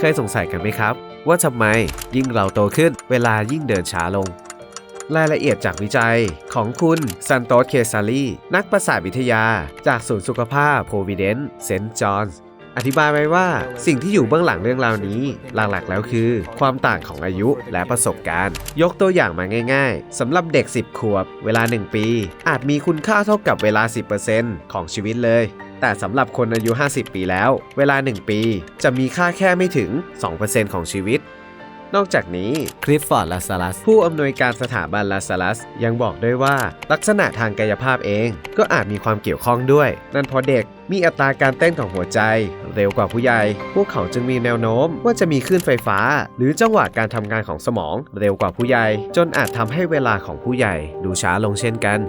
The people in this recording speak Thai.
เคยสงสัยกันไหมครับ ว่าทำไมยิ่งเราโตขึ้นเวลายิ่งเดินช้าลง รายละเอียดจากวิจัยของคุณซันโตสเคซาลีนักประสาทวิทยา จากศูนย์สุขภาพโพวิเดนเซนต์จอห์นส์อธิบายไว้ว่าสิ่งที่อยู่เบื้องหลังเรื่องราวนี้ หลักๆแล้วคือ ความต่างของอายุและประสบการณ์ ยกตัวอย่างมาง่าย ๆสำหรับเด็ก 10 ขวบ เวลา 1 ปี อาจมีคุณค่าเท่ากับเวลา 10%ของชีวิตเลย แต่สำหรับคนอายุ 50 ปีแล้ว เวลา 1 ปี จะมีค่าแค่ไม่ถึง 2%ของชีวิต นอกจากนี้คลิฟฟอร์ดลาซาลัสผู้อำนวยการสถาบันลาซาลัสยังบอกด้วยว่า ลักษณะทางกายภาพเอง ก็อาจมีความเกี่ยวข้องด้วย นั่นเพราะเด็กมีอัตราการเต้นของหัวใจ เร็วกว่าผู้ใหญ่ พวกเขาจึงมีแนวโน้มว่าจะมีคลื่นไฟฟ้า หรือจังหวะการทำงานของสมอง เร็วกว่าผู้ใหญ่ จนอาจทำให้เวลาของผู้ใหญ่ดูช้าลงเช่นกัน